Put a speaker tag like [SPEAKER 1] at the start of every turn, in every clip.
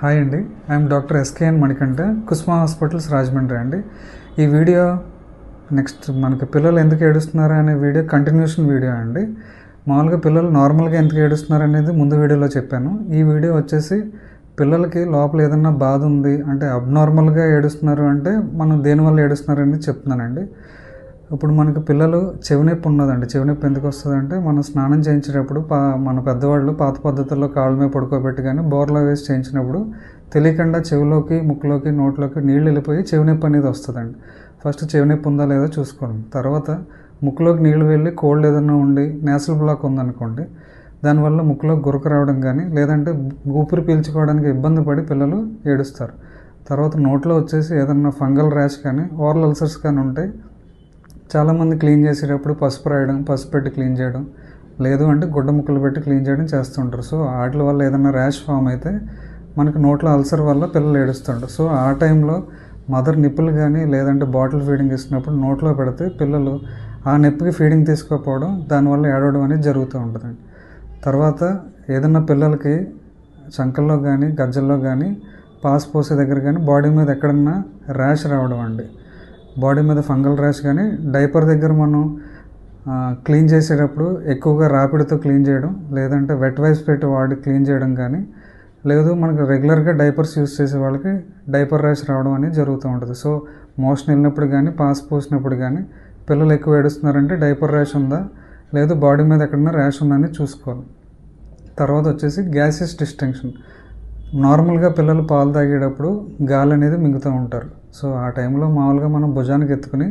[SPEAKER 1] Hi అండి. I'm doctor SKN Manikanta Kusuma hospitals Rajahmundry అండి. ఈ వీడియో నెక్స్ట్ మనకి పిల్లలు ఎందుకు ఏడుస్తున్నారు అనే వీడియో కంటిన్యూషన్ వీడియో అండి. మామూలుగా పిల్లలు నార్మల్గా ఎందుకు ఏడుస్తున్నారు అనేది ముందు వీడియోలో చెప్పాను. ఈ వీడియో వచ్చేసి పిల్లలకి లోపల ఏదన్నా బాధ ఉంది అంటే అబ్నార్మల్గా ఏడుస్తున్నారు అంటే మనం దేనివల్ల ఏడుస్తున్నారు అనేది చెప్తున్నానండి. ఇప్పుడు మనకు పిల్లలు చెవినొప్పి ఉన్నదండి. చెవినొప్పి ఎందుకు వస్తుందంటే మనం స్నానం చేయించేటప్పుడు పా మన పెద్దవాళ్ళు పాత పద్ధతుల్లో కాళ్ళ మీద పడుకోబెట్టి కానీ బోర్లో వేసి చేయించినప్పుడు తెలియకుండా చెవిలోకి ముక్కులోకి నోట్లోకి నీళ్ళు వెళ్ళిపోయి చెవినొప్పి అనేది వస్తుందండి. ఫస్ట్ చెవినొప్పి ఉందా లేదా చూసుకోండి. తర్వాత ముక్కులోకి నీళ్ళు వెళ్ళి కోల్డ్ ఏదైనా ఉండి నేసల్ బ్లాక్ ఉందనుకోండి దానివల్ల ముక్కులో గురక రావడం కానీ లేదంటే ఊపిరి పీల్చుకోవడానికి ఇబ్బంది పడి పిల్లలు ఏడుస్తారు. తర్వాత నోట్లో వచ్చేసి ఏదన్నా ఫంగల్ ర్యాష్ కానీ ఓరల్ అల్సర్స్ కానీ ఉంటాయి చాలామంది క్లీన్ చేసేటప్పుడు పసుపు రాయడం పసుపు పెట్టి క్లీన్ చేయడం లేదు అంటే గుడ్డ ముక్కలు పెట్టి క్లీన్ చేయడం చేస్తుంటారు. సో వాటి వల్ల ఏదైనా ర్యాష్ ఫామ్ అయితే మనకి నోట్లో అల్సర్ వల్ల పిల్లలు ఏడుస్తుంటారు. సో ఆ టైంలో మదర్ నిప్పులు కానీ లేదంటే బాటిల్ ఫీడింగ్ ఇస్తున్నప్పుడు నోట్లో పెడితే పిల్లలు ఆ నొప్పికి ఫీడింగ్ తీసుకోకపోవడం దానివల్ల ఏడవడం అనేది జరుగుతూ ఉంటుందండి. తర్వాత ఏదన్నా పిల్లలకి చంకల్లో కానీ గజ్జల్లో కానీ పాస్ పోసే దగ్గర కానీ బాడీ మీద ఎక్కడన్నా ర్యాష్ రావడం అండి. బాడీ మీద ఫంగల్ ర్యాష్ కానీ డైపర్ దగ్గర మనం క్లీన్ చేసేటప్పుడు ఎక్కువగా రాపిడితో క్లీన్ చేయడం లేదంటే వెట్ వైప్స్ పెట్టి వాడి క్లీన్ చేయడం కానీ లేదు మనకు రెగ్యులర్గా డైపర్స్ యూస్ చేసే వాళ్ళకి డైపర్ ర్యాష్ రావడం అనేది జరుగుతూ ఉంటుంది. సో మోషన్ వెళ్ళినప్పుడు కానీ పాస్ పోసినప్పుడు కానీ పిల్లలు ఎక్కువ ఏడుస్తున్నారంటే డైపర్ ర్యాష్ ఉందా లేదు బాడీ మీద ఎక్కడన్నా ర్యాష్ ఉందని చూసుకోవాలి. తర్వాత వచ్చేసి గ్యాసెస్ డిస్టింక్షన్ నార్మల్గా పిల్లలు పాలు తాగేటప్పుడు గాలి అనేది మింగుతూ ఉంటారు. సో ఆ టైంలో మామూలుగా మనం భుజానికి ఎత్తుకుని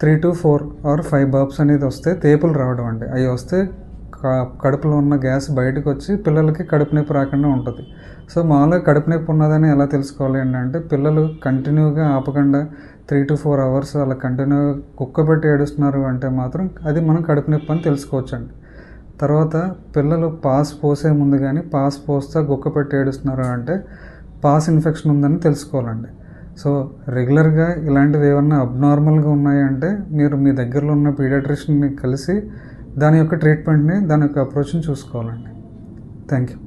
[SPEAKER 1] three to four or five burps అనేది వస్తే తేపులు రావడం అండి. అవి వస్తే కడుపులో ఉన్న గ్యాస్ బయటకు వచ్చి పిల్లలకి కడుపు నొప్పి రాకుండా ఉంటుంది. సో మామూలుగా కడుపు నొప్పి ఉన్నదని ఎలా తెలుసుకోవాలి అంటే పిల్లలు కంటిన్యూగా ఆపకుండా త్రీ టు ఫోర్ అవర్స్ అలా కంటిన్యూగా కుక్క పెట్టి ఏడుస్తున్నారు అంటే మాత్రం అది మనం కడుపు నొప్పి అని తెలుసుకోవచ్చండి. తర్వాత పిల్లలు పాస్ పోసే ముందు కానీ పాస్ పోస్తా గుక్క పెట్టి ఏడుస్తున్నారు అంటే పాస్ ఇన్ఫెక్షన్ ఉందని తెలుసుకోవాలండి. సో రెగ్యులర్గా ఇలాంటివి ఏమన్నా అబ్నార్మల్గా ఉన్నాయంటే మీరు మీ దగ్గరలో ఉన్న పీడియాట్రిషియన్ని కలిసి దాని యొక్క ట్రీట్మెంట్ని దాని యొక్క అప్రోచ్ని చూసుకోవాలండి. Thank you